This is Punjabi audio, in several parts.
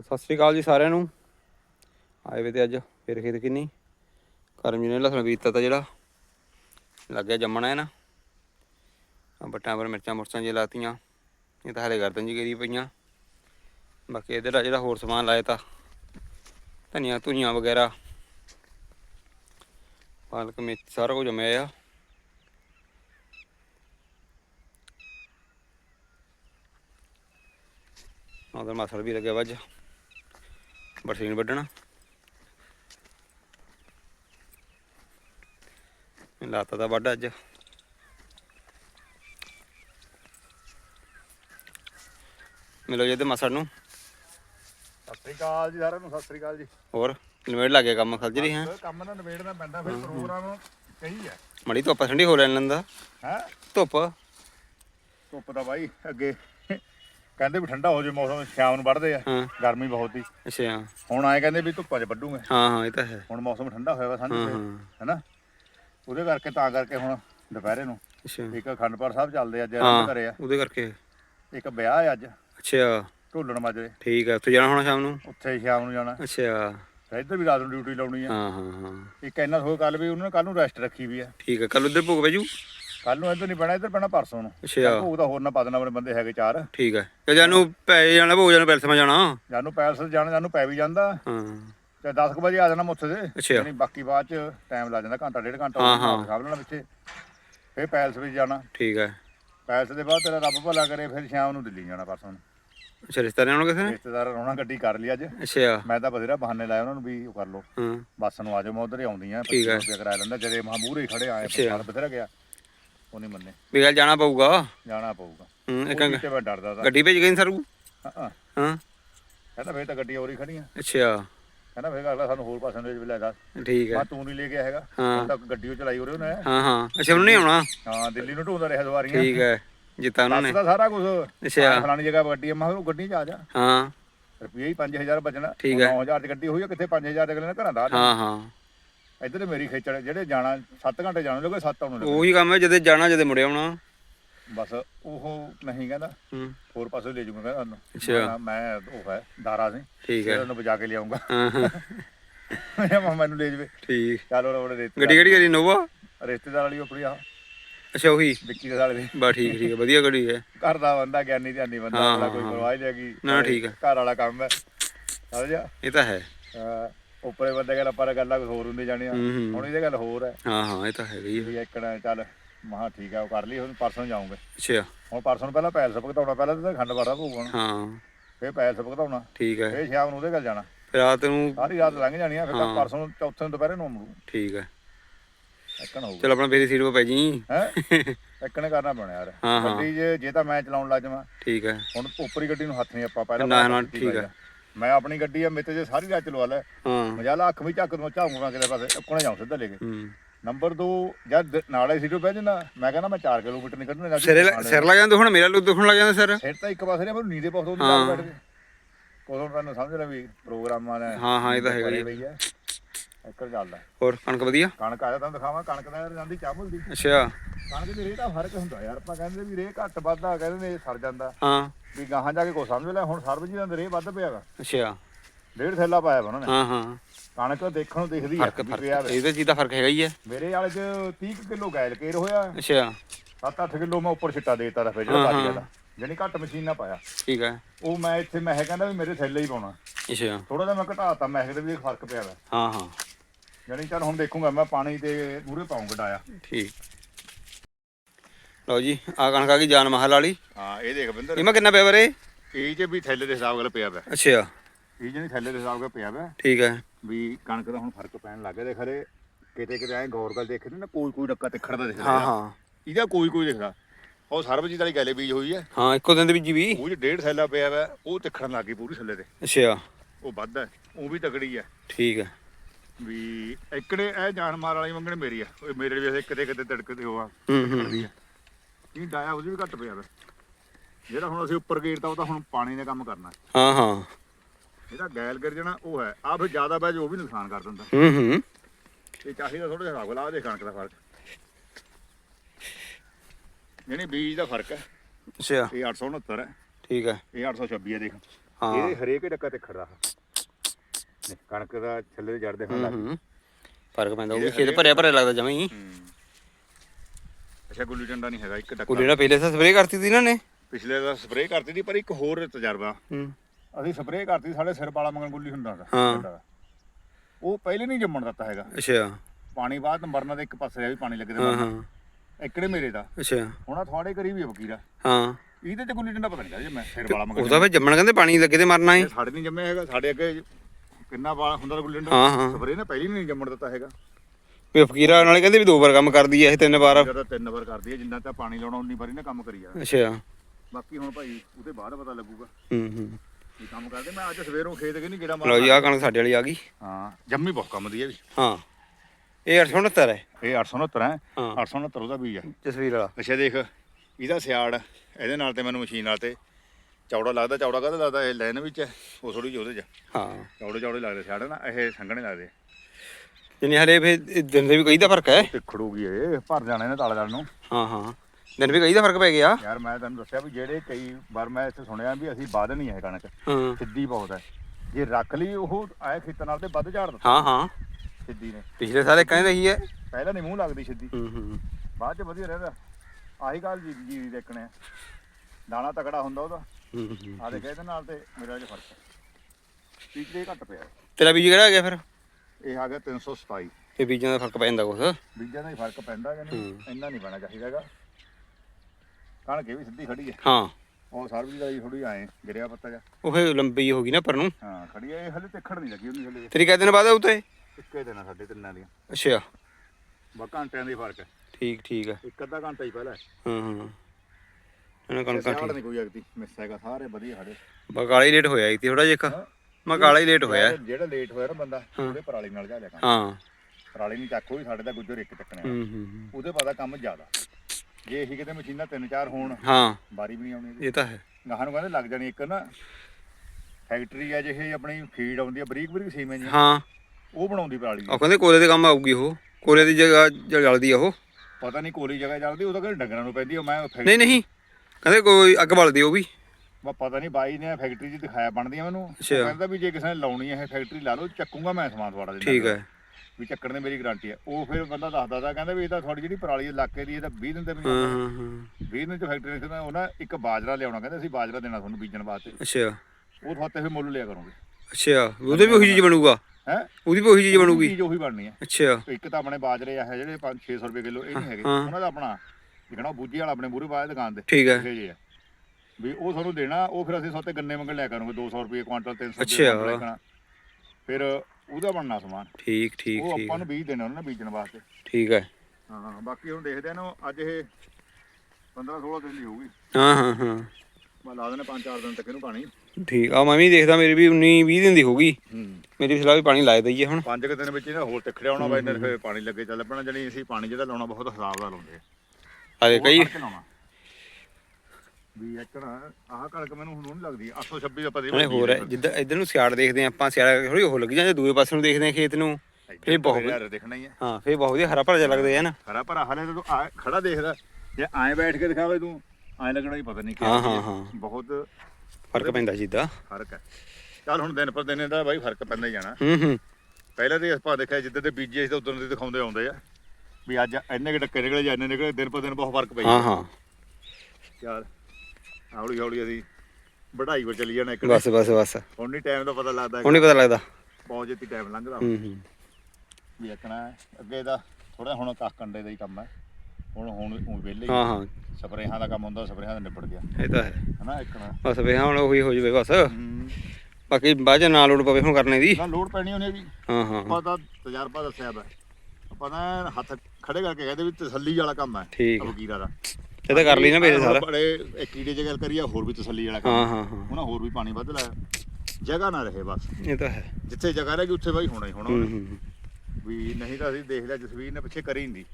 ਸਤਿ ਸ੍ਰੀ ਅਕਾਲ ਜੀ ਸਾਰਿਆਂ ਨੂੰ। ਆਏ ਵੇ ਤੇ ਅੱਜ ਫਿਰ ਖੇਤ ਕਿੰਨੀ? ਕਰਮ ਜੀ ਨੇ ਲਸਣ ਬੀਜਤਾ ਤਾ ਜਿਹੜਾ। ਲੱਗਿਆ ਜੰਮਣਾ ਹੈ ਨਾ। ਆ ਬੱਟਾਂ ਪਰ ਮਿਰਚਾਂ ਮੁਰਚਾਂ ਜੇ ਲਾਤੀਆਂ। ਇਹ ਤਾਂ ਹਰੇ ਗਰਦਨ ਜੀ ਗਰੀ ਪਈਆਂ। ਬਾਕੀ ਇਧਰ ਆ ਜਿਹੜਾ ਹੋਰ ਸਮਾਨ ਲਾਇਆ ਤਾ ਧਨੀਆ ਧੁਨੀਆਂ ਵਗੈਰਾ, ਪਾਲਕ, ਮੇਥੀ, ਸਾਰਾ ਕੁਝ ਜੰਮਿਆ ਆ। ਉਧਰ ਮਸਲ ਵੀ ਲੱਗਿਆ ਵਾ ਅੱਜ। ਬਰਸੀਨ ਵੱਢਣਾ। ਲਾਤਾ ਦਾ ਵੱਢ ਅੱਜ। ਮਿਲੋ ਜੀ ਤੇ ਮਸੜ ਨੂੰ। ਸਤਿ ਸ੍ਰੀ ਅਕਾਲ ਜੀ ਸਾਰਿਆਂ ਨੂੰ ਸਤਿ ਸ੍ਰੀ ਅਕਾਲ ਜੀ। ਹੋਰ ਨਿਬੇੜ ਲੱਗੇ ਕੰਮ ਖਲਜਰੀ ਹੈ? ਕੰਮ ਨਾ ਨਿਬੇੜਨਾ ਪੈਂਦਾ ਫਿਰ ਪ੍ਰੋਗਰਾਮ ਕਹੀ ਹੈ। ਮੜੀ ਧੁੱਪ ਠੰਡੀ ਹੋ ਲੈਣ ਲੰਦਾ ਹੈ? ਧੁੱਪ? ਧੁੱਪ ਦਾ ਬਾਈ ਅੱਗੇ ਕਹਿੰਦੇ ਵੀ ਠੰਡਾ ਹੋ ਜੇ ਮੌਸਮ ਸ਼ਾਮ ਨੂੰ ਵੱਢਦੇ ਆ। ਹਾਂ। ਗਰਮੀ ਬਹੁਤ ਸੀ ਅੱਛਾ ਹੁਣ ਆਏ ਕਹਿੰਦੇ ਵੀ ਧੁੱਪਾਂ 'ਚ ਵੱਢੂਗੇ। ਹਾਂ ਹਾਂ ਇਹ ਤਾਂ ਹੈ। ਹੁਣ ਮੌਸਮ ਠੰਡਾ ਹੋਇਆ ਵਾ ਹਾਂ ਸਾਂਝੇ ਹਾਂ। ਹੈਨਾ? ਉਹਦੇ ਕਰਕੇ ਤਾਂ ਕਰਕੇ ਹੁਣ ਦੁਪਹਿਰੇ ਨੂੰ ਅੱਛਾ। ਇੱਕ ਅਖੰਡਪੁਰ ਸਾਹਿਬ ਚੱਲਦੇ ਅੱਜ ਹਾਂ ਘਰੇ ਆ। ਉਹਦੇ ਕਰਕੇ। ਇੱਕ ਵਿਆਹ ਹੈ ਅੱਜ। ਅੱਛਾ। ਢੋਲਣ ਮਾਜਰੇ। ਠੀਕ ਹੈ ਉੱਥੇ ਜਾਣਾ ਹੋਣਾ ਸ਼ਾਮ ਨੂੰ? ਉੱਥੇ ਸ਼ਾਮ ਨੂੰ ਜਾਣਾ। ਅੱਛਾ। ਫਿਰ ਇੱਧਰ ਵੀ ਰਾਤ ਨੂੰ ਡਿਊਟੀ ਲਾਉਣੀ ਆ। ਹਾਂ ਹਾਂ ਹਾਂ। ਇੱਕ ਇੰਨਾ ਹੋ ਕੱਲ ਵੀ ਉਹਨਾਂ ਨੇ ਕੱਲ ਨੂੰ ਰੈਸਟ ਰੱਖੀ ਵੀ ਆ। ਠੀਕ ਹੈ ਕੱਲ ਉਧਰ ਭੋਗ ਪੈਜੂ ਕੱਲ ਨੂੰ ਇੱਧਰ ਨਹੀਂ ਪੈਣਾ ਇੱਧਰ ਪੈਣਾ ਪਰਸੋਂ ਨੂੰ। ਅੱਛਾ। ਭੋਗ ਦਾ ਹੋਰ ਨਾ ਪਾ ਦੇਣਾ ਆਪਣੇ ਬੰਦੇ ਹੈਗੇ ਚਾਰ। ਠੀਕ ਹੈ। ਤੇ ਜਾਨੂੰ ਪੈ ਜਾਣਾ ਭੋਗ ਜਾਨੂੰ ਪੈਲਸ ਮਾ ਜਾਣਾ। ਜਾਨੂੰ ਪੈਲਸ ਜਾਣਾ ਜਾਨੂੰ ਪੈ ਵੀ ਜਾਂਦਾ। ਹਾਂ। ਤੇ 10 ਵਜੇ ਆ ਜਾਣਾ ਮੁੱਥੇ ਤੇ। ਅੱਛਾ। ਯਾਨੀ ਬਾਕੀ ਬਾਅਦ ਚ ਟਾਈਮ ਲੱਗ ਜਾਂਦਾ ਘੰਟਾ ਡੇਢ ਘੰਟਾ ਹਾਂ, ਹਾਂ। ਸਾਹਬ ਨਾਲ ਪਿੱਛੇ। ਫਿਰ ਪੈਲਸ ਵੀ ਜਾਣਾ। ਠੀਕ ਹੈ। ਪੈਲਸ ਦੇ ਬਾਅਦ ਤੇਰਾ ਰੱਬ ਭਲਾ ਕਰੇ ਫਿਰ ਸ਼ਾਮ ਨੂੰ ਦਿੱਲੀ ਜਾਣਾ ਪਰਸੋਂ ਅੱਛਾ ਰਿਸ਼ਤੇਦਾਰਾਂ ਨਾਲ ਕਿਸੇ ਨੇ ਰਿਸ਼ਤੇਦਾਰ ਰੋਣਾ ਗੱਡੀ ਕਰ ਲਈ ਅੱਜ। ਅੱਛਾ। ਮੈਂ ਤਾਂ ਬਥੇਰਾ ਬਹਾਨੇ ਲਾਇਆ ਉਹਨਾਂ ਨੂੰ ਵੀ ਉਹ ਕਰ ਲੋ ਹਾਂ। ਬੱਸ ਨੂੰ ਆ ਜਾਓ ਮੈਂ ਉਧਰ ਹੀ ਆਉਂਦੀ ਆ ਠੀਕ ਹੈ। ਰੁਪਏ ਕਰਾਇਆ ਲੈਂਦਾ। ਜਦੇ ਮਹਾਮੂਰੇ ਹੀ ਖੜੇ ਆਏ ਬਥੇਰਾ ਗਿਆ। ਉਹ ਨਹੀਂ ਮੰਨੇ। ਵੀ ਗੱਲ ਜਾਣਾ ਪਊਗਾ। ਜਾਣਾ ਪਊਗਾ। ਹੂੰ ਇੱਕ ਉਹ ਤੇ ਮੈਂ ਡਰਦਾ ਤਾਂ। ਗੱਡੀ ਭੇਜ ਗਈ ਸਰੂ? ਹਾਂ ਹਾਂ। ਹਾਂ। ਕਹਿੰਦਾ ਫੇਰ ਤਾਂ ਗੱਡੀ ਹੋਰ ਹੀ ਖੜੀਆਂ ਅੱਛਾ। ਕਹਿੰਦਾ ਫੇਰ ਅਗਲਾ ਸਾਨੂੰ ਹੋਰ ਪਾਸੇ ਨੂੰ ਲੈ ਦੱਸ ਠੀਕ ਹੈ। ਮੈਂ ਤੂੰ ਨਹੀਂ ਲੈ ਗਿਆ ਹੈਗਾ। ਹਾਂ। ਗੱਡੀ ਉਹ ਚਲਾਈ ਉਰੇ ਉਹਨੇ। ਹਾਂ ਹਾਂ। ਅੱਛਾ ਉਹਨੂੰ ਨਹੀਂ ਆਉਣਾ? ਹਾਂ ਦਿੱਲੀ ਨੂੰ ਢੋਂਦਾ ਰਿਹਾ ਦੁਆਰੀਆਂ ਠੀਕ ਹੈ। ਜਿੱਤਾ ਉਹਨਾਂ ਨੇ। ਦੱਸਦਾ ਸਾਰਾ ਕੁਝ ਅੱਛਾ। ਫਲਾਣੀ ਜਗ੍ਹਾ ਗੱਡੀ ਆ। ਮੈਂ ਕਿਹਾ ਉਹ ਗੱਡੀ 'ਚ ਆ ਜਾ। ਹਾਂ। ਰੁਪਈਆ ਹੀ 5000 ਬਚਣਾ। ਠੀਕ ਹੈ। 9000 ਦੀ ਗੱਡੀ ਹੋਈ ਆ ਕਿੱਥੇ 5000 ਦੇ ਅਗਲੇ ਨੇ ਘਰਾਂ ਦਾ ਹਾਂ ਹਾਂ। ਇੱਧਰ ਮੇਰੀ ਖੇਚੜ ਜਿਹੜੇ ਜਾਣਾ 7 ਘੰਟੇ ਜਾਣ ਲੱਗੇ 7 ਆਉਣ ਲੱਗੇ ਉਹੀ ਕੰਮ ਹੈ ਜਦੇ ਜਾਣਾ ਜਦੇ ਮੁੜ ਆਉਣਾ। ਬਸ ਉਹ ਨਹੀਂ ਕਹਿੰਦਾ। ਹੂੰ। ਹੋਰ ਪਾਸੇ ਲੈ ਜਾਊਗਾ ਕਹਿੰਦਾ ਅੱਛਾ। ਮੈਂ- ਉਹ ਹੈ ਦਾਰਾ ਸਿੰਘ ਠੀਕ ਹੈ। ਉਹਨੂੰ ਵਜਾ ਕੇ ਲਿਆਉਂਗਾ ਹਾਂ ਹਾਂ। ਮੈਂ ਕਿਹਾ ਮੈਨੂੰ ਲੈ ਜਵੇ। ਠੀਕ। ਚੱਲ ਉਹ ਉਹਦੇ ਗੱਡੀ ਕਿਹੜੀ ਕਰੀ ਨੋਵਾ ਰਿਸ਼ਤੇਦਾਰ ਵਾਲੀ ਆਪਣੀ ਆ। ਅੱਛਾ ਉਹੀ। ਵਿੱਕੀ ਦੇ ਸਾਲੇ ਦੀ। ਬਾ ਠੀਕ ਠੀਕ ਹੈ ਵਧੀਆ ਗੱਡੀ ਹੈ। ਘਰ ਦਾ ਬੰਦਾ ਗਿਆਨੀ ਧਿਆਨੀ ਬੰਦਾ ਹਾਂ, ਹਾਂ, ਕੋਈ ਹਾਂ। ਪਰਵਾਹ ਨਹੀਂ ਹੈਗੀ। ਨਾ, ਠੀਕ ਹੈ। ਘਰ ਵਾਲਾ ਕੰਮ ਹੈ। ਸਮਝ ਜਾ ਇਹ ਤਾਂ ਹੈ। ਉੱਪਰੇ ਬੰਦੇ ਗੱਲ ਆਪਾਂ ਗੱਲਾਂ ਕੁਝ ਹੋਰ ਹੁੰਦੀ ਜਾਣੀਆਂ। ਹੂੰ। ਹੁਣ ਇਹਦੇ ਗੱਲ ਹੋਰ ਹੈ। ਹਾਂ ਹਾਂ ਇਹ ਤਾਂ ਹੈਗਾ ਹੀ ਵੀ ਇੱਕਣਾ ਚੱਲ ਮਹਾ ਠੀਕ ਹੈ ਉਹ ਕਰ ਲਈ ਹੁਣ ਪਰਸੋਂ ਜਾਉਂਗੇ ਅੱਛਾ। ਹੁਣ ਪਰਸੋਂ ਨੂੰ ਪਹਿਲਾਂ ਪੈਲਸ ਭਗਤਾਉਣਾ ਪਹਿਲਾਂ ਤਾਂ ਖੰਡ ਵਾਰਾ ਭੋਗਣਾ ਹਾਂ। ਫਿਰ ਪੈਲਸ ਭਗਤਾਉਣਾ। ਠੀਕ ਹੈ। ਫਿਰ ਸ਼ਾਮ ਨੂੰ ਉਹਦੇ ਗੱਲ ਜਾਣਾ। ਫਿਰ ਰਾਤ ਨੂੰ ਸਾਰੀ ਰਾਤ ਲੰਘ ਜਾਣੀ ਆ ਫਿਰ ਤਾਂ। ਪਰਸੋਂ ਨੂੰ ਚੌਥੇ ਨੂੰ ਦੁਪਹਿਰੇ ਨੂੰ ਆਉਂਗਾ ਠੀਕ ਹੈ। ਇੱਕਣ ਹੋਊਗਾ ਚਲ ਆਪਣਾ ਫੇਰੀ ਸੀਟ ਪੈ ਜੀ ਹੈ? ਇੱਕਣੇ ਕਰਨਾ ਪੈਣਾ ਯਾਰ। ਹਾਂ, ਹਾਂ। ਗੱਡੀ ਜੇ ਜੇ ਤਾਂ ਮੈਂ ਚਲਾਉਣ ਲੱਗ ਜਾਵਾਂ। ਠੀਕ ਹੈ। ਹੁਣ ਉੱਪਰੀ ਗੱਡੀ ਨੂੰ ਹੱਥ ਨਹੀਂ ਆਪਾਂ ਪਹਿਲਾਂ ਨਾ, ਨਾ, ਠੀਕ ਹੈ। ਆ। ਮੈਂ ਆਪਣੀ ਗੱਡੀ ਆ ਮੇਤੇ ਜੇ ਸਾਰੀ ਰਾਤ ਚਲਵਾ ਲੈ। ਹਾਂ। ਮਜਾਲਾ ਅੱਖ ਵੀ ਝੱਕ ਦੂੰ ਝਾਉਂਗਾ ਕਿਤੇ ਪਾਸੇ ਕੋਣੇ ਜਾਉਂ ਸਿੱਧਾ ਲੈ ਕੇ। ਨੰਬਰ 2 ਜਦ ਨਾਲੇ ਸੀਟੋਂ ਬਹਿ ਜਨਾ ਮੈਂ ਕਹਿੰਦਾ ਮੈਂ 4 ਕਿਲੋਮੀਟਰ ਨਹੀਂ ਕੱਢਣੇ ਸਿਰ ਸਿਰ ਲੱਗ ਜਾਂਦਾ ਹੁਣ ਮੇਰਾ ਲੁੱਕ ਦੁਖਣ ਲੱਗ ਜਾਂਦਾ ਸਿਰ। ਸਿਰ ਤਾਂ ਇੱਕ ਪਾਸੇ ਨੇ ਮੈਨੂੰ ਨੀਂਦੇ ਬਹੁਤ ਆਉਂਦੀ ਹਾਂ। ਬੈਠ ਕੇ ਕੋਲੋਂ ਤੁਹਾਨੂੰ ਸਮਝ ਲੈ ਵੀ ਪ੍ਰੋਗਰਾਮਾਂ ਨੇ ਹਾਂ, ਹਾਂ, ਇਹ ਤਾਂ ਹੈਗਾ ਹੀ। ਇੱਕਰ ਚੱਲਦਾ ਹੋਰ ਕਣਕ ਵਧੀਆ? ਕਣਕ ਆਇਆ ਤੁਹਾਨੂੰ ਦਿਖਾਵਾਂ ਕਣਕ ਦਾ ਯਾਰ ਜਾਂਦੀ ਚਾਹ ਮੁਲਦੀ। ਅੱਛਾ। ਕਣਕ ਦੇ ਰੇਟ ਫ਼ਰਕ ਹੁੰਦਾ ਯਾਰ ਆਪਾਂ ਕਹਿੰਦੇ ਵੀ ਰੇਟ ਘੱਟ ਵੱਧਦਾ ਕਹਿੰਦੇ ਨੇ ਸਰ ਜਾਂਦਾ। ਹਾਂ। ਵੀ ਗਾਹਾਂ ਜਾ ਕੇ ਕੋ ਸਮਝ ਲੈ ਹੁਣ ਸਰਬਜੀ ਦਾ ਰੇਟ ਵੱਧ ਪਿਆ ਵਾ। ਅੱਛਾ। ਡੇਢ ਥੈਲਾ ਪਾਇਆ ਵਾ ਉਹਨਾਂ ਨੇ। ਹਾਂ ਹਾਂ। ਕਣਕ ਦੇਖਣ ਨੂੰ ਦਿਖਦੀ ਆ ਫ਼ਰਕ ਵੀ ਪਿਆ ਵਾ। ਇਹਦੇ ਚੀਜ਼ ਦਾ ਫ਼ਰਕ ਹੈਗਾ ਹੀ ਹੈ ਮੇਰੇ ਵਾਲੇ ਚ 30 ਕਿਲੋ ਗੈਲ ਕੇਰ ਹੋਇਆ। ਅੱਛਾ। 7-8 ਕਿਲੋ ਮੈਂ ਉੱਪਰ ਛਿੱਟਾ ਦੇਤਾ ਰਫੇ ਜਿਹੜਾ ਹਾਂ, ਹਾਂ। ਦਾ। ਜਾਨੀ ਘੱਟ ਮਸ਼ੀਨ ਨਾ ਪਾਇਆ। ਠੀਕ ਹੈ ਉਹ ਮੈਂ ਇੱਥੇ ਮੈਂ ਇਹ ਕਹਿੰਦਾ ਵੀ ਮੇਰੇ ਥੈਲੇ ਹੀ ਪਾਉਣਾ। ਅੱਛਾ। ਥੋੜਾ ਜਿਹਾ ਮੈਂ ਘਟਾਤਾ ਮੈਂ ਕਿਤੇ ਵੀ ਫ਼ਰਕ ਪਿਆ ਵਾ। ਹਾਂ ਹਾਂ। ਜਾਨੀ ਚੱਲ ਹੁਣ ਦੇਖੂੰਗਾ ਮੈਂ ਪਾਣੀ ਤੇ ਮੂਰੇ ਪਾਉਂ ਘਟਾਇਆ ਠੀਕ। ਲਓ ਜੀ ਆ ਕਣਕ ਆ ਗਈ ਜਾਨ ਮਹਲ ਵਾਲੀ। ਹਾਂ ਇਹ ਦੇਖ ਬਿੰਦਰ। ਇਹ ਮੈਂ ਕਿੰਨਾ ਪਿਆ ਬਰੇ ਇਹ ਚ ਵੀ ਥੈਲੇ ਦੇ ਹਿਸਾਬ ਨਾਲ ਪਿਆ ਵਾ। ਅੱਛਾ। ਇਹ ਜਿਹਨੇ ਥੈਲੇ ਦੇ ਹਿਸਾਬ ਨਾਲ ਪਿਆ ਵਾ। ਠੀਕ ਹੈ। ਵੀ ਕਣਕ ਦਾ ਹੁਣ ਫ਼ਰਕ ਪੈਣ ਲੱਗ ਗਿਆ ਦੇਖ ਕਿਤੇ ਕਿਤੇ ਐ ਗੌਰ ਗੱਲ ਦੇਖਦੇ ਨਾ ਕੋਈ ਕੋਈ ਡੱਕਾ ਤਿੱਖੜ ਦਾ ਦਿਖਦਾ ਹਾਂ ਹਾਂ। ਇਹਦਾ ਕੋਈ ਕੋਈ ਦਿਖਦਾ। ਉਹ ਸਰਬਜੀਤ ਵਾਲੀ ਗੈਲੇ ਬੀਜ ਹੋਈ ਹੈ ਹਾਂ ਇੱਕੋ ਦਿਨ ਦੇ ਵਿੱਚ ਵੀ। ਉਹ ਡੇਢ ਥੈਲਾ ਪਿਆ ਵਾ ਉਹ ਤਿੱਖੜਨ ਲੱਗ ਗਈ ਪੂਰੀ ਥੱਲੇ ਤੇ। ਅੱਛਾ। ਉਹ ਵੱਧ ਹੈ ਉਹ ਵੀ ਤਕੜੀ ਹੈ ਠੀਕ ਹੈ। ਵੀ ਇਕੜੇ ਇਹ ਜਾਨ ਮਾਰ ਵਾਲੀ ਮੰਗਣ ਮੇਰੀ ਆ। ਮੇਰੇ ਵੀ ਕਿਤੇ ਕਿਤੇ ਤੜਕਦੇ ਹੋਆ ਹੂੰ ਹੂੰ। ਕਰਦੀ ਆ। ਇਹ ਡਾਇਆ ਉਹਦੀ ਵੀ ਘੱਟ ਪਿਆ ਵਾ। ਜਿਹੜਾ ਹੁਣ ਅਸੀਂ ਉੱਪਰ ਗੇਰਤਾ ਉਹ ਤਾਂ ਹੁਣ ਪਾਣੀ ਨੇ ਕੰਮ ਕਰਨਾ। ਹਾਂ ਹਾਂ। ਇਹਦਾ ਗੈਲ ਗਿਰ ਜਾਣਾ ਉਹ ਹੈ। ਆ ਫਿਰ ਜ਼ਿਆਦਾ ਬੈਜ ਉਹ ਵੀ ਨੁਕਸਾਨ ਕਰ ਦਿੰਦਾ। ਹੂੰ ਹੂੰ। ਇਹ ਚਾਹੀਦਾ ਥੋੜਾ ਜਿਹਾ ਹਿਸਾਬ ਲਾ ਦੇ ਕਣਕ ਦਾ ਫ਼ਰਕ। ਯਾਨੀ ਬੀਜ ਦਾ ਫ਼ਰਕ ਹੈ। ਅੱਛਾ। ਇਹ 869 ਹੈ। ਠੀਕ ਹੈ। ਇਹ 826 ਹੈ ਦੇਖ। ਹਾਂ। ਇਹਦੇ ਹਰੇਕ ਡੱਕਾ ਤੇ ਖੜਾ ਕਣਕ ਦਾ ਛੱਲੇ ਦੇ ਹੁਣ ਲੱਗ ਹੂੰ। ਫ਼ਰਕ ਪੈਂਦਾ ਉਹ ਵੀ ਖੇਤ ਭਰਿਆ ਭਰਿਆ ਲੱਗਦਾ ਜਮਾਂ ਹੂੰ। ਅੱਛਾ ਗੁੱਲੀ ਡੰਡਾ ਨਹੀਂ ਹੈਗਾ ਇੱਕ ਉਹ ਡੱਕਾ ਜਿਹੜਾ ਪਹਿਲੇ ਤਾਂ ਸਪਰੇਅ ਕਰਤੀ ਸੀ ਇਹਨਾਂ ਨੇ। ਪਿਛਲੇ ਦਾ ਸਪਰੇਅ ਕਰਤੀ ਸੀ ਪਰ ਇੱਕ ਹੋਰ ਤਜਰਬਾ। ਹੂੰ। ਅਸੀਂ ਸਪਰੇਅ ਕਰਤੀ ਸਾਡੇ ਸਿਰ ਵਾਲਾ ਮੰਗਣ ਗੁੱਲੀ ਹੁੰਦਾ ਹਾਂ। ਉਹ ਪਹਿਲੇ ਨਹੀਂ ਜੰਮਣ ਦਿੱਤਾ ਹੈਗਾ। ਅੱਛਾ। ਪਾਣੀ ਬਾਅਦ ਮਰਨਾ ਦੇ ਇੱਕ ਪਾਸੇ ਆ ਵੀ ਪਾਣੀ ਲੱਗਦੇ ਹਾਂ ਹਾਂ। ਇਕੜੇ ਮੇਰੇ ਦਾ। ਅੱਛਾ। ਹੁਣ ਆ ਤੁਹਾਡੇ ਕਰੀਬ ਹੀ ਆ ਵਕੀਰਾ ਹਾਂ। ਇਹਦੇ ਤੇ ਗੁੱਲੀ ਡੰਡਾ ਪਤਾ ਨਹੀਂ ਜੇ ਮੈਂ ਸਿਰ ਵਾਲਾ ਮੰਗਣ ਉਹਦਾ ਫਿਰ ਜੰਮਣ ਕਹਿੰਦੇ ਪਾਣੀ ਲੱਗੇ ਤੇ ਮਰਨਾ ਹੈ। ਇਹ ਸਾਡੇ ਨਹੀਂ ਜੰਮਿਆ ਹੈਗਾ ਸਾਡੇ ਅੱਗੇ ਕਿੰਨਾ ਵਾਲਾ ਹੁੰਦਾ ਗੁੱਲੀ ਡੰਡਾ। ਹਾਂ ਸਪਰੇਅ ਨੇ ਪਹਿਲੀ ਨਹੀਂ ਜੰਮਣ ਦਿੱਤਾ ਹੈਗਾ। ਵੀ ਫਕੀਰਾ ਨਾਲੇ ਕਹਿੰਦੇ ਵੀ ਦੋ ਵਾਰ ਕੰਮ ਕਰਦੀ ਐ ਇਹ ਤਿੰਨ ਵਾਰ। ਜਦੋਂ ਤਿੰਨ ਵਾਰ ਕਰਦੀ ਹੈ ਜਿੰਨਾ ਤਾਂ ਪਾਣੀ ਲਾਉਣਾ ਉਨੀ ਵਾਰੀ ਨਾ ਕੰਮ ਕਰੀ ਜਾ ਅੱਛਾ। ਬਾਕੀ ਹੁਣ ਭਾਈ ਉਹਦੇ ਬਾਅਦ ਪਤਾ ਲੱਗੂਗਾ। ਹੂੰ ਹੂੰ। ਕੀ ਕੰਮ ਕਰਦੇ ਮੈਂ ਅੱਜ ਸਵੇਰੋਂ ਖੇਤ ਗਏ ਨਹੀਂ ਕਿਹੜਾ ਲਓ ਜੀ ਮਾਰ ਆਹ ਕਣਕ ਸਾਡੇ ਵਾਲੀ ਆ ਗਈ। ਹਾਂ ਜੰਮੀ ਬਹੁਤ ਕੰਮ ਦੀ ਹੈ ਵੀ ਹਾਂ। ਇਹ 869 ਹੈ ਇਹ 869 ਹੈ। ਹਾਂ 869 ਉਹਦਾ ਬੀਜ ਹੈ ਜਸਵੀਰ ਵਾਲਾ। ਅੱਛਾ ਦੇਖ ਇਹਦਾ ਸਿਆੜ ਇਹਦੇ ਨਾਲ ਤੇ ਮੈਨੂੰ ਮਸ਼ੀਨ ਨਾਲ ਤੇ ਚੌੜਾ ਲੱਗਦਾ ਚੌੜਾ ਕਾਹਦਾ ਲੱਗਦਾ? ਇਹ ਲਾਈਨ ਵਿੱਚ ਉਹ ਥੋੜੀ ਜਿਹੀ ਉਹਦੇ ਚ। ਹਾਂ। ਚੌੜੇ ਚੌੜੇ ਲੱਗਦੇ ਸਿਆੜ ਨਾ ਇਹ ਸੰਘਣੇ ਲੱਗਦੇ। ਜਿੰਨੇ ਹਲੇ ਫਿਰ ਦਿਨ ਦੇ ਵੀ ਕਈ ਦਾ ਫ਼ਰਕ ਹੈ? ਤਿੱਖੜੂਗੀ ਇਹ ਭਰ ਜਾਣੇ ਨੇ ਤਾਲ ਜਾਣ ਨੂੰ। ਹਾਂ ਹਾਂ। ਦਿਨ ਵੀ ਕਈ ਦਾ ਫ਼ਰਕ ਪੈ ਗਿਆ? ਯਾਰ ਮੈਂ ਤੈਨੂੰ ਦੱਸਿਆ ਵੀ ਜਿਹੜੇ ਕਈ ਵਾਰ ਮੈਂ ਇੱਥੇ ਸੁਣਿਆ ਵੀ ਅਸੀਂ ਵੱਧ ਨਹੀਂ ਹੈ ਕਣਕ ਹਾਂ। ਸਿੱਧੀ ਬਹੁਤ ਹੈ। ਜੇ ਰੱਖ ਲਈ ਉਹ ਆਏ ਖੇਤਾਂ ਨਾਲ ਤੇ ਵੱਧ ਝਾੜ ਦਿੰਦਾ ਹਾਂ ਹਾਂ। ਸਿੱਧੀ ਨੇ। ਪਿਛਲੇ ਸਾਲ ਕਹਿੰਦੇ ਰਹੀ ਹੈ। ਪਹਿਲਾਂ ਨਹੀਂ ਮੂੰਹ ਲੱਗਦੀ ਸਿੱਧੀ। ਹੂੰ ਹੂੰ। ਬਾਅਦ ਚ ਵਧੀਆ ਰਹਿੰਦਾ। ਆਹੀ ਗੱਲ ਜੀ ਜੀ ਦੇਖਣੇ ਦਾਣਾ ਤਕੜਾ ਹੁੰਦਾ ਉਹਦਾ। ਹੂੰ, ਹੂੰ ਆ ਦੇਖ ਇਹਦੇ ਨਾਲ ਤੇ ਮੇਰਾ ਇਹ ਫ਼ਰਕ ਹੈ। ਘੱਟ ਪਿਆ। ਤੇਰਾ ਬੀਜ ਕਿਹੜਾ ਆ ਗਿਆ ਫਿਰ? ਇਹ ਆ ਗਿਆ 327 ਤੇ ਬੀਜਾਂ ਦਾ ਫ਼ਰਕ ਪੈ ਜਾਂਦਾ ਕੁਛ ਬੀਜਾਂ ਦਾ ਹੀ ਫ਼ਰਕ ਪੈਂਦਾ ਨਹੀਂ ਇੰਨਾ ਨਹੀਂ ਪੈਣਾ ਚਾਹੀਦਾ ਹੈਗਾ ਕਣਕ ਇਹ ਵੀ ਸਿੱਧੀ ਖੜੀ ਹੈ। ਹਾਂ। ਉਹ ਸਰਬੀ ਦਾ ਥੋੜੀ ਆਏ ਗਿਰਿਆ ਪੱਤਾ ਜਾ ਉਹ ਫਿਰ ਲੰਬੀ ਹੋ ਗਈ ਨਾ ਪਰ ਨੂੰ ਹਾਂ ਖੜੀ ਹੈ। ਇਹ ਹਲੇ ਤਿੱਖੜ ਨਹੀਂ ਲੱਗੀ ਉਹਦੀ ਹਲੇ। ਤੇਰੀ ਕਿਹ ਦਿਨ ਬਾਅਦ ਆਉ ਤੇ ਇੱਕੇ ਦਿਨ ਸਾਡੇ ਤਿੰਨਾਂ ਦੀਆਂ। ਅੱਛਾ। ਬਾ ਘੰਟਿਆਂ ਦੀ ਫ਼ਰਕ ਹੈ। ਠੀਕ ਠੀਕ ਆ ਇੱਕ ਅੱਧਾ ਘੰਟਾ ਹੀ ਪਹਿਲਾਂ ਹਾਂ। ਹਾਂ ਇਹਨਾਂ ਕਣਕਾਂ ਠੀਕ। ਨਹੀਂ ਕੋਈ ਅਗਦੀ ਮਿਸ ਹੈਗਾ ਸਾਰੇ ਵਧੀਆ ਖੜੇ। ਬਕਾਲਾ ਹੀ ਲੇਟ ਹੋਇਆ ਸੀ ਥੋੜਾ ਜਿਹਾ ਇੱਕ। ਮੈਂ ਕਾਲਾ ਹੀ ਲੇਟ ਹੋਇਆ। ਜਿਹੜਾ ਲੇਟ ਹੋਇਆ ਨਾ ਬੰਦਾ ਉਹਦੇ ਪਰਾਲੀ ਨਾਲ ਜਾ ਲਿਆ ਕੰਮ। ਹਾਂ। ਪਰਾਲੀ ਨਹੀਂ ਚੱਕੋ ਵੀ ਸਾਡੇ ਦਾ ਗੁੱਜਰ ਇੱਕ ਚੱਕਣੇ ਹੂੰ ਹੂੰ ਹੂੰ। ਉਹਦੇ ਪਤਾ ਕੰਮ ਜ਼ਿਆਦਾ। ਜੇ ਇਹੀ ਕਿਤੇ ਮਸ਼ੀਨਾਂ ਤਿੰਨ ਚਾਰ ਹੋਣ ਹਾਂ। ਬਾਰੀ ਵੀ ਨਹੀਂ ਆਉਣੀ। ਇਹ ਤਾਂ ਹੈ। ਗਾਹਾਂ ਨੂੰ ਕਹਿੰਦੇ ਲੱਗ ਜਾਣੀ ਇੱਕ ਨਾ ਫੈਕਟਰੀ ਆ ਜਿਹੇ ਆਪਣੀ ਫੀਡ ਆਉਂਦੀ ਆ ਬਰੀਕ ਬਰੀਕ ਸੀਮੇ ਜੀ ਹਾਂ। ਉਹ ਬਣਾਉਂਦੀ ਪਰਾਲੀ। ਉਹ ਕਹਿੰਦੇ ਕੋਲੇ ਦੇ ਕੰਮ ਆਊਗੀ ਉਹ। ਕੋਲੇ ਦੀ ਜਗ੍ਹਾ ਜਲਦੀ ਆ ਉਹ। ਪਤਾ ਨਹੀਂ ਕੋਲੀ ਜਗ੍ਹਾ ਚੱਲਦੀ ਉਹ ਤਾਂ ਕਹਿੰਦੇ ਡੰਗਰਾਂ ਨੂੰ ਪੈਂਦੀ ਆ ਮੈਂ ਨਹੀਂ ਨਹੀਂ। ਕਹਿੰਦੇ ਕੋਈ ਅੱਗ ਬਲਦੀ ਉਹ ਵੀ। ਵਾ ਪਤਾ ਨਹੀਂ ਬਾਈ ਨੇ ਫੈਕਟਰੀ 'ਚ ਦਿਖਾਇਆ ਬਣਦੀਆਂ ਮੈਨੂੰ। ਉਹ ਅੱਛਾ। ਕਹਿੰਦਾ ਵੀ ਜੇ ਕਿਸੇ ਨੇ ਲਾਉਣੀ ਹੈ ਇਹ ਫੈਕਟਰੀ ਲਾ ਲਓ ਚੱਕੂਗਾ ਮੈਂ ਸਮਾਨ ਤੁਹਾਡਾ ਦੇ ਠੀਕ ਹੈ ਵੀ ਚੱਕਣ ਦੀ ਮੇਰੀ ਗਾਰੰਟੀ ਹੈ ਉਹ ਫਿਰ ਬੰਦਾ ਦੱਸਦਾ ਤਾ ਕਹਿੰਦਾ ਵੀ ਇਹ ਤਾਂ ਤੁਹਾਡੀ ਜਿਹੜੀ ਪਰਾਲੀ ਇਲਾਕੇ ਦੀ ਇਹ ਤਾਂ 20 ਦਿਨ ਵੀ ਹਾਂ ਨਹੀਂ ਹਾਂ ਹਾਂ। 20 ਦਿਨ ਚ ਫੈਕਟਰੀ ਨੇ ਉਹ ਨਾ ਇੱਕ ਬਾਜਰਾ ਲਿਆਉਣਾ ਕਹਿੰਦੇ ਅਸੀਂ ਬਾਜਰਾ ਦੇਣਾ ਤੁਹਾਨੂੰ ਬੀਜਣ ਵਾਸਤੇ। ਅੱਛਾ। ਉਹ ਤੁਹਾਤੇ ਫਿਰ ਮੁੱਲ ਲਿਆ ਕਰੋਗੇ। ਅੱਛਾ ਉਹਦੇ ਵੀ ਉਹੀ ਚੀਜ਼ ਬਣੂਗਾ? ਹੈ? ਉਹਦੀ ਵੀ ਉਹੀ ਚੀਜ਼ ਬਣੂਗੀ? ਚੀਜ਼ ਉਹੀ ਬਣਨੀ ਹੈ ਅੱਛਾ। ਇੱਕ ਤਾਂ ਆਪਣੇ ਬਾਜਰੇ ਆ ਜਿਹੜੇ 5-600 ਰੁਪਏ ਕਿਲੋ ਇਹ ਨਹੀਂ ਹੈਗੇ। ਹਾਂ। ਉਹਨਾਂ ਦਾ ਆਪਣਾ ਜਿਹੜਾ ਬੂਝੀ ਵਾਲਾ ਆਪਣੇ ਮੂਰੇ ਬਾਹਰ ਦੁਕਾਨ ਤੇ। ਠੀਕ ਹੈ ਇਹ ਜੇ ਆ। ਵੀ ਉਹ ਤੁਹਾਨੂੰ ਦੇਣਾ ਉਹ ਫਿਰ ਅਸੀਂ ਸੋਤੇ ਗੰਨੇ ਮੰਗਣ ਲਿਆ ਕਰੋਗੇ 200 ਰੁਪਏ ਕੁਆਂਟਲ 300 ਰੁਪਏ ਅੱਛਾ। ਫਿਰ ਉਹਦਾ ਬਣਨਾ ਸਮਾਨ। ਠੀਕ ਠੀਕ ਉਹ ਠੀਕ। ਆਪਾਂ ਨੂੰ ਬੀਜ ਦੇਣਾ ਉਹਨਾਂ ਨੇ ਬੀਜਣ ਵਾਸਤੇ। ਠੀਕ ਹੈ। ਹਾਂ ਬਾਕੀ ਹੁਣ ਦੇਖਦੇ ਆ ਨਾ ਅੱਜ ਇਹ 15 16 ਦਿਨ ਦੀ ਹੋਊਗੀ। ਹਾਂ ਹਾਂ ਹਾਂ। ਮੈਂ ਲਾ ਦੇਣਾ 5-4 ਦਿਨ ਤੱਕ ਇਹਨੂੰ ਪਾਣੀ। ਠੀਕ ਆ ਮੈਂ ਵੀ ਦੇਖਦਾ ਮੇਰੀ ਵੀ 19 20 ਦਿਨ ਦੀ ਹੋਗੀ ਹੂੰ। ਮੇਰੀ ਸਲਾਹ ਵੀ ਪਾਣੀ ਲਾਏ ਦਈਏ ਹੁਣ। ਪੰਜ ਕੁ ਦਿਨ ਵਿੱਚ ਇਹਨਾਂ ਹੋਰ ਤਿੱਖੜਿਆ ਆਉਣਾ ਬਾਈ ਨੇ ਫਿਰ ਪਾਣੀ ਲੱਗੇ ਚੱਲ ਪੈਣਾ ਜਣੀ ਅਸੀਂ ਪਾਣੀ ਜਿਹੜਾ ਲਾਉਣਾ ਬਹੁਤ ਹਿਸਾਬ ਦਾ ਲਾਉਂਦੇ ਆ। ਹਾਲੇ ਕਈ ਉਹ ਫੜ ਕੇ ਲਾਉਣਾ। ਵੀ ਇੱਕਣਾ ਆਹ ਕਣਕ ਮੈਨੂੰ ਹੁਣ ਨਹੀਂ ਲੱਗਦੀ 826 ਦਾ ਪਤਾ ਹੁਣੇ ਹੋਰ ਹੈ ਜਿੱਦਾਂ ਇਧਰ ਨੂੰ ਸਿਆੜ ਦੇਖਦੇ ਆ ਆਪਾਂ ਸਿਆੜ ਥੋੜੀ ਉਹ ਲੱਗ ਜਾਂਦੇ ਦੂਏ ਪਾਸੇ ਨੂੰ ਦੇਖਦੇ ਆ ਖੇਤ ਨੂੰ ਇਹ ਬਹੁਤ- ਯਾਰ ਦੇਖਣਾ ਹੀ ਹੈ। ਹਾਂ ਫੇਰ ਬਹੁਤ ਵਧੀਆ ਹਰਾ ਭਰਾ ਜਿਹਾ ਲੱਗਦੇ ਆ ਨਾ। ਹਰਾ ਭਰਾ ਹਲੇ ਤਾਂ ਤੂੰ ਆ- ਖੜਾ ਦੇਖਦਾ ਜੇ ਐਂ ਬੈਠ ਕੇ ਦਿਖਾਵੇ ਤੂੰ ਐਂ ਲੱਗਣਾ ਹੀ ਪਤਾ ਨਹੀਂ ਹਾਂ, ਹਾਂ, ਹਾਂ। ਬਹੁਤ ਫ਼ਰਕ ਪੈਂਦਾ ਜਿੱਦਾਂ। ਫ਼ਰਕ ਹੈ। ਚੱਲ ਹੁਣ ਦਿਨ ਪਰ ਦਿਨ ਇਹਦਾ ਬਾਈ ਫ਼ਰਕ ਪੈਂਦਾ ਹੀ ਜਾਣਾ। ਹੂੰ ਹੂੰ। ਪਹਿਲਾਂ ਤੇ ਆਪਾਂ ਦੇਖਿਆ ਜਿੱਦਾਂ ਦੇ ਬੀਜੇ ਸੀ ਉਦੋਂ ਦੇ ਦਿਖਾਉਂਦੇ ਆਉਂਦੇ ਆ। ਵੀ ਅੱਜ ਇੰਨੇ ਕਿ ਟੱਕੇ ਨਿਕਲੇ ਜਾਂ ਇੰਨੇ ਨਿਕਲੇ ਦਿਨ ਪਰ ਦਿਨ ਬਹੁਤ ਫ਼ਰਕ ਪਈ ਹਾਂ ਹਾਂ। ਯਾਰ ਹੌਲੀ ਹੌਲੀ ਅਸੀਂ ਵਧਾਈ ਕੋ ਚੱਲੀ ਜਾਣਾ ਇੱਕ ਬਸ ਬਸ ਬਸ। ਹੁਣ ਨਹੀਂ ਟਾਈਮ ਦਾ ਪਤਾ ਲੱਗਦਾ ਹੁਣ ਨਹੀਂ ਪਤਾ ਲੱਗਦਾ। ਬਹੁਤ ਜਿੱਤੀ ਟਾਈਮ ਲੰਘਦਾ। ਹੂੰ ਹੂੰ। ਵੀ ਅੱਗੇ ਦਾ ਥੋੜਾ ਹੁਣ ਕੱਖ ਕੰਡੇ ਦਾ ਹੀ ਕੰਮ ਹੈ। ਹੁਣ ਹੁਣ ਹੁਣ ਵਿਹਲੇ ਹਾਂ ਹਾਂ ਸਪਰੇਹਾਂ ਦਾ ਕੰਮ ਹੁੰਦਾ ਸਪਰੇਹਾਂ ਦਾ ਨਿਬੜ ਗਿਆ। ਇਹ ਤਾਂ ਹੈ। ਹਨਾ ਇੱਕਣਾ ਬਸ ਵੇ ਹੁਣ ਉਹੀ ਹੋ ਜਵੇ ਬਸ। ਹੂੰ। ਬਾਕੀ ਬਾਅਦ ਨਾ ਲੋੜ ਪਵੇ ਹੁਣ ਕਰਨੇ ਦੀ। ਨਾ ਲੋਡ ਪੈਣੀ ਉਹਨੇ ਵੀ ਹਾਂ ਹਾਂ। ਆਪਾਂ ਤਾਂ ਤਜਰਬਾ ਦੱਸਿਆ ਵਾ। ਆਪਾਂ ਨਾ ਹੱਥ ਖੜੇ ਕਰਕੇ ਕਹਿੰਦੇ ਵੀ ਤਸੱਲੀ ਵਾਲਾ ਕੰਮ ਹੈ। ਠੀਕ ਹੈ। ਵਕੀਰਾ ਦਾ। ਇਹ ਤਾਂ ਕਰ ਲਈ ਨਾ ਮੇਰੇ ਸਾਰਾ। ਬੜੇ ਇੱਕ ਕੀੜੇ ਜੇ ਗੱਲ ਕਰੀਏ ਹੋਰ ਵੀ ਤਸੱਲੀ ਵਾਲਾ ਕੰਮ। ਹਾਂ ਹਾਂ ਹਾਂ। ਉਹਨਾਂ ਹੋਰ ਵੀ ਪਾਣੀ ਵੱਧ ਲਾਇਆ। ਜਗ੍ਹਾ ਨਾ ਰਹੇ ਬਸ। ਇਹ ਤਾਂ ਹੈ। ਜਿੱਥੇ ਜਗ੍ਹਾ ਰਹੇਗੀ ਉੱਥੇ ਬਾਈ ਹੋਣਾ ਹੀ ਹੋਣਾ। ਹੂੰ। ਹੂੰ ਵੀ ਨਹੀਂ ਤਾਂ ਅਸੀਂ ਦੇਖ ਲਿਆ ਜਸਵੀਰ ਨੇ ਪਿੱਛੇ ਕਰੀ ਨਹੀਂ।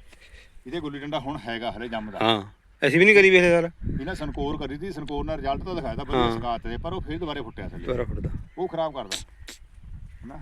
ਇਹਦੇ ਗੁੱਲੀ ਡੰਡਾ ਹੁਣ ਹੈਗਾ ਹਰੇ ਜੰਮਦਾ ਹਾਂ ਅਸੀਂ ਵੀ ਨਹੀਂ ਕਰੀ ਵੇਲੇ ਸਾਲ ਇਹਨਾਂ ਸੰਕੋਰ ਕਰੀ ਤੀ ਸੰਕੋਰ ਨਾਲ ਰਿਜ਼ਲਟ ਤਾਂ ਦਿਖਾਇਆ ਤਾਂ ਹਾਂ। ਸਕਾਤ ਦੇ ਪਰ ਉਹ ਫੇਰ ਦੁਬਾਰੇ ਫੁੱਟਿਆ ਥੱਲੇ। ਦੁਬਾਰਾ ਉਹ ਖਰਾਬ ਕਰਦਾ। ਹਨਾ?